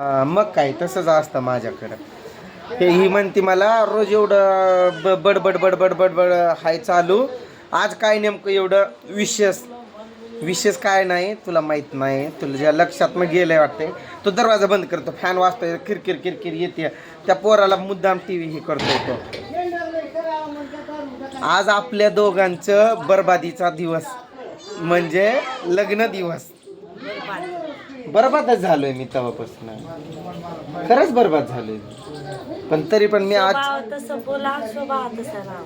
मग काय तसंच असतं माझ्याकडं. हे ही म्हणते मला रोज एवढं ब- बडबड बडबड बडबड हाय चालू. आज काय नेमकं एवढं विशेष विशेष काय नाही तुला माहीत नाही. तुला ज्या लक्षात मग गेलंय वाटतंय तो दरवाजा बंद करतो फॅन वाजतोय किरकिर किरकिर येते. त्या पोराला मुद्दाम टी व्ही हे करतो तो. आज आपल्या दोघांचं बरबादीचा दिवस म्हणजे लग्न दिवस. बरबादच झालोय मी तेव्हापासून. खरंच बरबाद झालोय. पण तरी पण मी आज स्वभाव तसं बोला स्वभाव तसा राहा.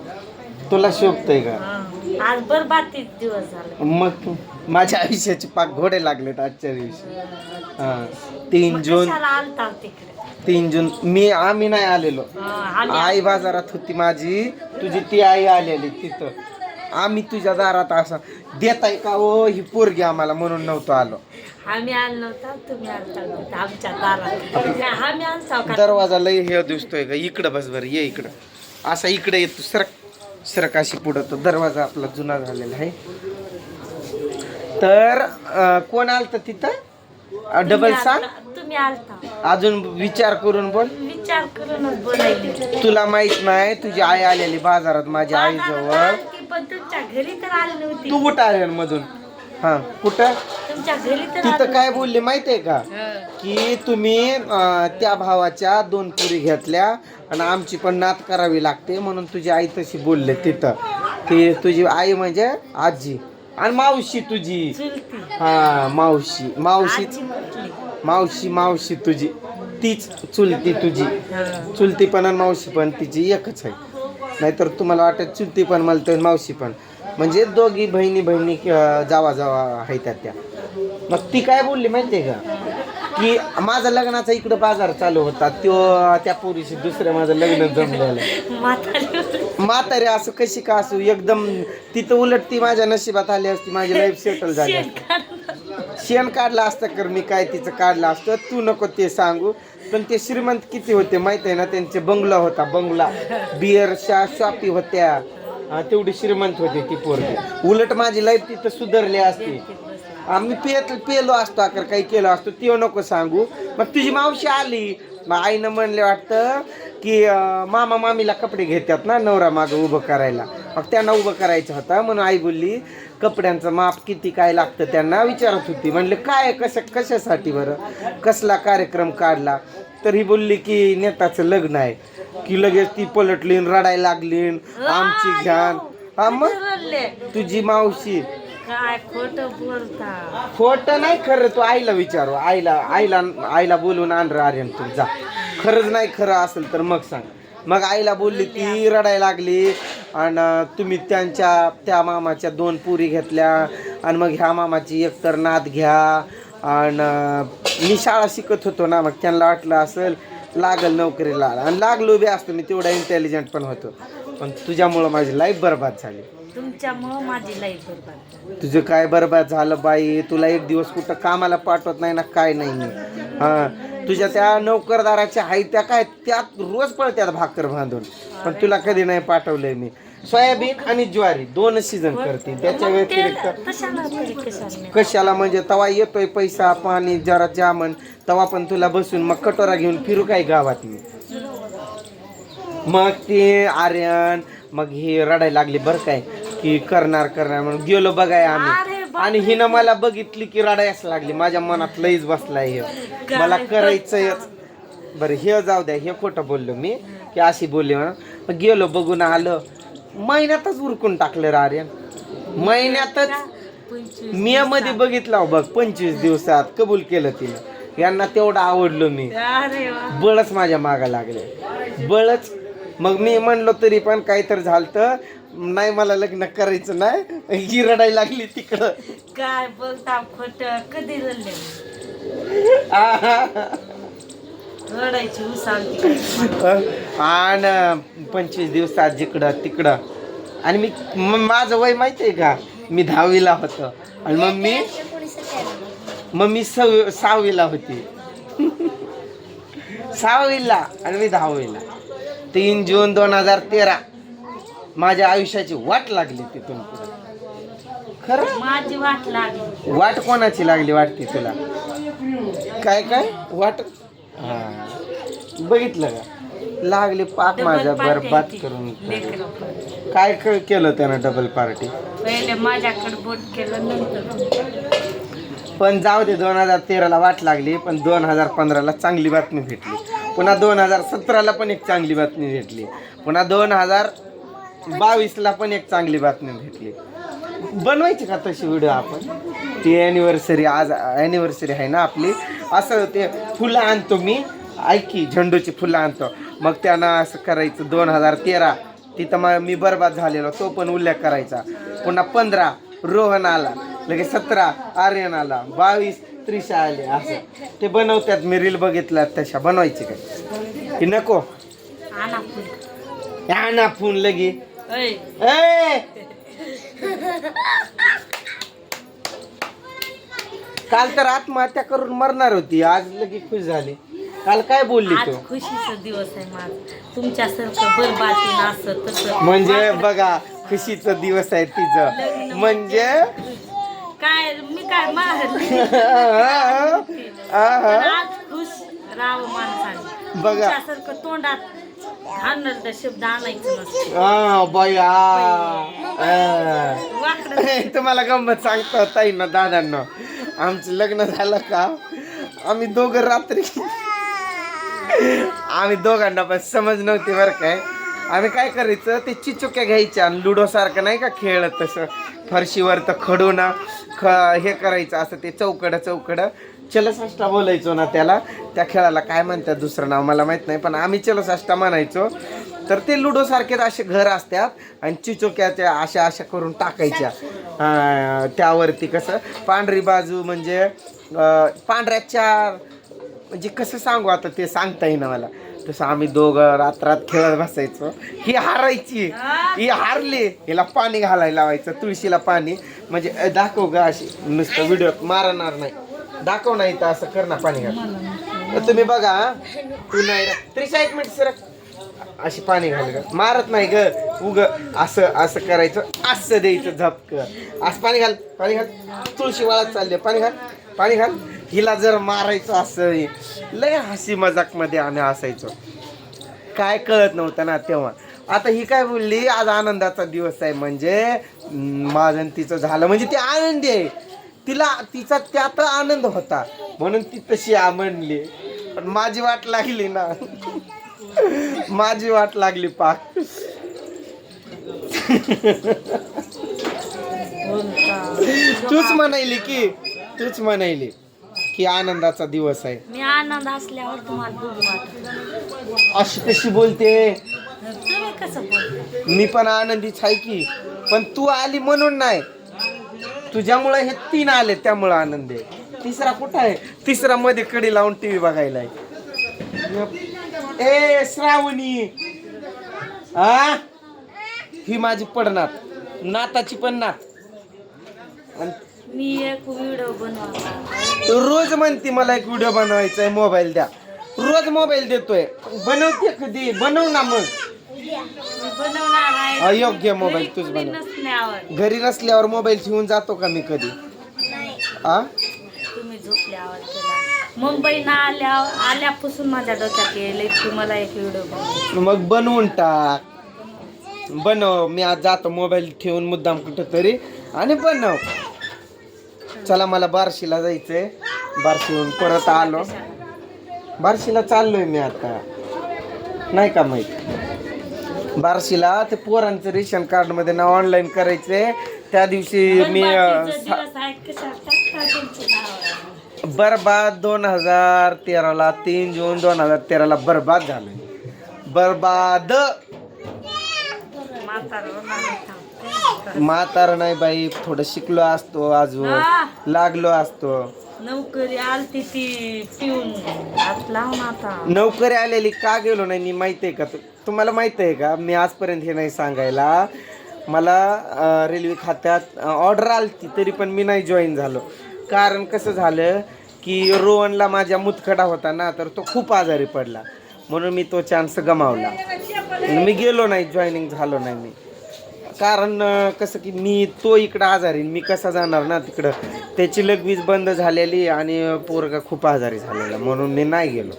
तुला शोभतोय का? हा. आज बरबातीत दिवस झाला. मग माझ्या आयुष्याचे पाक घोडे लागलेत आजच्या दिवशी. हा. तीन मग जून कशाला आलता तिकडे? तीन जून मी आम्ही नाही आलेलो. हा, आम्ही आई बाजारात होती माझी. तुझी ती आई आलेली तिथं. आम्ही तुझ्या दारात असं. देताय का ओ ही पोरगी आम्हाला म्हणून नव्हतो आलो. आम्ही आलो नव्हता तुम्ही आलता नव्हता आमच्या दारात. आम्ही आलता का? दरवाजा लय हे दिसतोय का इकडं बस बरं ये इकडं. असा इकडे येतो सरक सरक अशी पुढं तो दरवाजा आपला जुना झालेला आहे. तर अं, कोण आलत तिथं? डबल सांग. तुम्ही आलता. अजून विचार करून बोल. विचार करूनच बोलायले तुला माहीत नाही तुझी आई आलेली बाजारात माझ्या आई घरी तर आली नव्हती. तू कुठं आल्या मधून? हा कुठं? तुमच्या घरी तर तिथं आली काय बोलली माहितीये का. की तुम्ही अं, त्या भावाच्या दोन पुरी घेतल्या आणि आमची पण नात करावी लागते म्हणून तुझी आई तशी बोलले तिथं. ती तुझी आई म्हणजे आजी आणि मावशी तुझी. चुलती. हा मावशी. मावशी आजी मावशी मावशी तुझी. तीच चुलती तुझी. हा. चुलती पण आणि मावशी पण तिची एकच आहे. नाहीतर तुम्हाला वाटत चुलती पण मला तर मावशी पण. म्हणजे दोघी बहिणी बहिणी जावा जावा आहेत त्या. मग ती काय बोलली माहितीये का? की माझा लग्नाचा इकडं बाजार चालू होता त्यो त्या पोरीशी दुसऱ्या माझं लग्न जमलेलं म्हातारी. असं कशी का असू एकदम तिथं उलट ती माझ्या नशिबात आली असती माझी लाईफ सेटल झाली. शेण काढलं. असतं कर मी काय तिचं काढलं असतं तू नको ते सांगू. पण ते श्रीमंत किती होते माहीत आहे ना त्यांचे बंगला होता बंगला. बिअरच्या शॉपी होत्या. हा, तेवढी श्रीमंत होते ती पोरगी. उलट माझी लाईफ तिथं सुधारली असती. आम्ही पेत पेलो असतो अकर काही केलो असतो ते नको सांगू. मग तुझी मावशी आली. मग आईनं म्हणले वाटतं की मामा मामीला कपडे घेतात ना नवरा मागं उभं करायला. मग त्यांना उभं करायचं होता. म्हणून आई बोलली कपड्यांचं माप किती काय लागतं? त्यांना विचारत होती. म्हणले काय कशा कशासाठी बरं? कसला कार्यक्रम काढला? तर ही बोलली की नेताचं लग्न आहे. की लगेच ती पलटली न रडायला लागली आमची घ्यान. हा मग. तुझी मावशी. काय खोट बोलता? खोट नाही खरं तू आईला विचारू. आईला आईला आईला बोलून आण आर्यन तू जा. खरंच नाही खरं असेल तर मग सांग. मग आईला बोलली ती रडायला लागली. आणि तुम्ही त्यांच्या त्या मामाच्या दोन पुरी घेतल्या. आणि मग ह्या मामाची एकतर नात घ्या. आणि मी शाळा शिकत होतो ना मग त्यांना वाटलं असेल लागल नोकरीला. आणि लागलो बी असतो मी तेवढा इंटेलिजंट पण होतो. पण तुझ्यामुळं माझी लाईफ बरबाद झाली. तुमच्यामुळं माझी लाईफ बरबाद झाली. तुझं काय बरबाद झालं बाई? तुला एक दिवस कुठं कामाला पाठवत नाही ना काय नाही. हा. तुझ्या त्या नोकरदाराच्या हाय त्या काय त्यात रोज पळत्यात भाकर बांधून पण तुला कधी नाही पाठवलंय मी. सोयाबीन आणि ज्वारी दोन सीझन करते. त्याच्या व्यतिरिक्त कशाला तरी कशाला म्हणजे तवा येतोय पैसा पाणी जरा जामन तवा पण तुला बसून मग कटोरा घेऊन फिरू काय गावात मी? मग ते आर्यन मग हे रडायला लागले बरं काय की करणार करणार म्हणून. गेलो बघाय आम्ही. आणि हिनं मला बघितली की रडायच लागली. माझ्या मनात लईच बसलाय हे. मला करायचंयच बरं हे जाऊ द्या हे खोटं बोललो मी की अशी बोलली म्हणून. मग गेलो बघून आलं. महिन्यातच उरकून टाकलं रे आर्यन. महिन्यातच मी मध्ये बघितला हो बघ पंचवीस दिवसात कबूल केलं तिनं. यांना तेवढं आवडलो मी. बळच माझ्या मागा लागले. बळच. मग मी म्हणलो तरी पण काहीतरी झालं नाही मला लग्न करायचं नाही. ही रडायला लागली तिकडं. काय बोलता खोट? कधी रडले? रडायची उसालती आणि पंचवीस दिवसात जिकडं तिकडं. आणि मी म- माझं वय माहिती आहे का? मी दहावीला होतो. आणि मग मी मग मी सव सहावीला होती. सहावीला आणि मी दहावीला. तीन जून दोन हजार तेरा. माझ्या आयुष्याची वाट लागली तिथून खरं? माझी वाट लागली. वाट कोणाची लागली वाटते तुला? काय काय? वाट? हा. बघितलं का? लागले पाक माझा बरबाद करून. काय केलं त्यानं डबल पार्टी पहिले माझ्याकडे बोट केलं नंतर पण जाऊ दे दोन हजार तेराला वाट लागली पण दोन हजार पंधराला चांगली बातमी भेटली. पुन्हा दोन हजार सतराला पण एक चांगली बातमी भेटली. पुन्हा दोन हजार बावीसला पण एक चांगली बातमी भेटली. बनवायची का तशी व्हिडिओ आपण? ती ॲनिव्हर्सरी आज ॲनिव्हर्सरी आहे ना आपली. असं ते फुलं आणतो मी. ऐकी झेंडूची फुलं आणतो. मग त्यानं असं करायचं दोन हजार तेरा. तिथं मग मी बरबाद झालेलो तो पण उल्लेख करायचा. पुन्हा पंधरा रोहन आला. लगेच सतरा आर्यन आला. बावीस त्रिशा आले असं. ते बनवतात मी रील बघितल्यात तशा. बनवायची काय? की नको? आणा फुल. या ना फोन लगे! काल तर आत्महत्या करून मरणार होती. आज लगे खुश झाली. काल काय बोलली आज तू? खुशीचा दिवस आहे माझा. तुमच्यासारखं बरबाती असं तसं. म्हणजे बघा खुशीचा दिवस आहे तिचं. म्हणजे? काय मी काय आहा. आज खुश राव माणसाने. बघा. तुमच्यासारखं तोंडात शब्द आणायचं नसतं. बया. तुम्हाला गंमत सांगतो ताई ना दादांना. आमचं लग्न झालं का? आम्ही दोघं रात्री आम्ही दोघांना पण समज नव्हती बरं काय आम्ही काय करायचं ते चिचुक्या घ्यायच्या आणि लुडो सारखं नाही का खेळत तसं. फरशीवर तर खडू ना ख हे करायचं असं ते चौकडं चौकडं. चलसाष्टा बोलायचो ना त्याला. त्या खेळाला काय म्हणतात दुसरं नाव मला माहीत नाही पण आम्ही चलसाष्टा म्हणायचो. तर ते लुडोसारखेच असे घर असतात आणि चिचोक्याच्या अशा अशा करून टाकायच्या. त्यावरती कसं पांढरी बाजू म्हणजे पांढऱ्या चार म्हणजे कसं सांगू आता ते सांगता येईना मला. तसं आम्ही दोघं रात्रात खेळत बसायचो. ही हारायची. ही हारली. हिला पाणी घालायला लावायचं तुळशीला पाणी. म्हणजे दाखव ग अशी. नुसतं व्हिडिओ मारणार नाही. दाखव नाही तर असं कर ना पाणी घाल. तर तुम्ही बघा तू नाही त्रिशा एक मिनिट सर अशी पाणी घाल ग. मारत नाही ग. उग असं असं करायचं असं द्यायचं झपक असं पाणी घाल पाणी घाल. तुळशी वाळत चालली आहे. पाणी घाल पाणी घाल. हिला जर मारायचं असं लय हसी मजाकमध्ये आम्ही असायचो. काय कळत नव्हतं ना तेव्हा. आता ही काय बोलली? आज आनंदाचा दिवस आहे. म्हणजे माझं तिचं झालं. म्हणजे ती आनंदी आहे. तिला तिचा त्यात आनंद होता. म्हणून ती तशी आ म्हणली पण माझी वाट लागली ना. माझी वाट लागली पाक. तूच म्हणायली की तूच म्हणायली की आनंदाचा दिवस आहे. मी आनंद असल्यावर तुम्हाला वाटत. अशी कशी बोलते? तुम्ही कसं बोलता? मी पण आनंदीच आहे की. पण तू आली म्हणून नाही. तुझ्यामुळे हे तीन आले त्यामुळं आनंद आहे. तिसरा कुठं आहे? तिसरा मध्ये कडी लावून टीव्ही बघायला आहे. ए श्रावणी. आ? ही माझी पडनात. नाताची पण नात मी एक व्हिडिओ बनवला रोज म्हणते मला एक व्हिडिओ बनवायचा आहे मोबाईल द्या. रोज मोबाईल देतोय. बनवते कधी? बनव ना मग. बनवणार आहे. अयोग्य मोबाईल घरी तूच कुणी बनव. नसल्यावर. घरी नसल्यावर मोबाईल ठेवून जातो का मी कधी? आ? तुम्ही झोपल्यावर केला. मुंबईनं आल्या आल्यापासून माझ्या डोक्यात येईल की मला एक व्हिडिओ बनव. मग बनवून टाक. बनव. मी आज जातो मोबाईल ठेवून मुद्दाम कुठं तरी आणि बनव. चला मला बार्शीला जायचंय. बार्शीहून परत आलो. बार्शीला चाललोय मी आता. नाही का माहीत? बार्शीला. ते पोरांचं रेशन कार्डमध्ये नाव ऑनलाईन करायचंय. त्या दिवशी मी. बरबाद दोन हजार तेराला तीन जून दोन हजार तेराला बरबाद झालोय. बरबाद. म्हातारं नाही बाई थोडं शिकलो असतो अजून. लागलो असतो. नोकरी आलती ती पिऊन. हात लावून आता. नोकरी आलेली का गेलो नाही मी माहिती आहे का? तु- तुम्हाला माहिती आहे का? मी आजपर्यंत हे नाही सांगायला. मला अं, रेल्वे खात्यात ऑर्डर आलती तरी पण मी नाही जॉईन झालो. कारण कसं झालं की रोहनला माझ्या मुतखडा होता ना तर तो खूप आजारी पडला. म्हणून मी तो चान्स गमावला. मी गेलो नाही जॉईनिंग झालो नाही मी. कारण कसं की मी तो इकडं आजारी मी कसा जाणार ना तिकडं? त्याची लगवीज बंद झालेली आणि पोरगा खूप आजारी झालेला म्हणून मी नाही गेलो.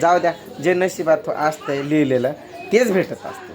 जाऊ द्या जे नशिबात असतंय लिहिलेलं तेच भेटत असतं